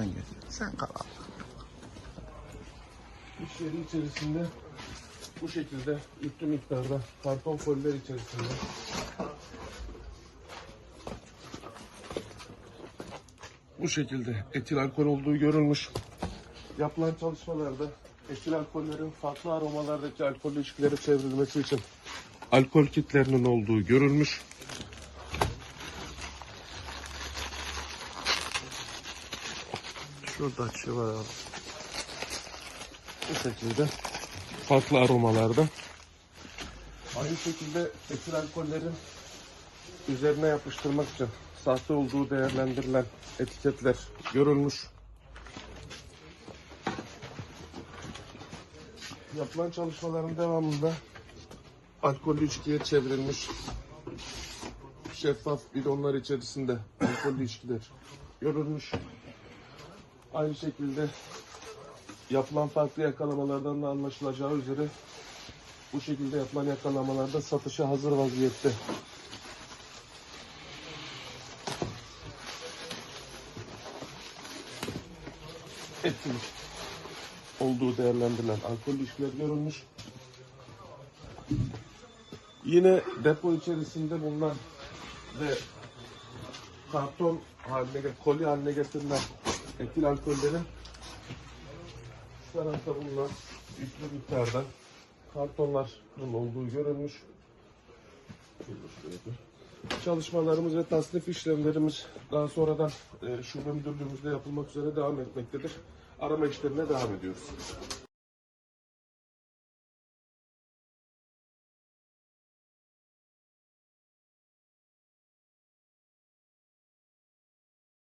Sen gel. Sen kal abi. İş yeri içerisinde bu şekilde yüklü miktarda karton koliler içerisinde bu şekilde etil alkol olduğu görülmüş. Yapılan çalışmalarda etil alkollerin farklı aromalardaki alkol ilişkileri çevrilmesi için alkol kitlerinin olduğu görülmüş. Şurada açı var abi. Bu şekilde farklı aromalarda. Aynı şekilde etil alkollerin üzerine yapıştırmak için sahte olduğu değerlendirilen etiketler görülmüş. Yapılan çalışmaların devamında alkollü içkiye çevrilmiş şeffaf bidonlar içerisinde alkollü içkiler görülmüş. Aynı şekilde yapılan farklı yakalamalardan da anlaşılacağı üzere bu şekilde yapılan yakalamalarda satışa hazır vaziyette. Etil olduğu değerlendirilen alkol ilişkiler görülmüş. Yine depo içerisinde bulunan ve karton haline, koli haline getirilen etil alkollerin şu tarafta bulunan yüklü miktarda kartonların olduğu görülmüş. Çalışmalarımız ve tasnif işlemlerimiz daha sonradan e, şube müdürlüğümüzde yapılmak üzere devam etmektedir. Arama işlemine devam ediyoruz.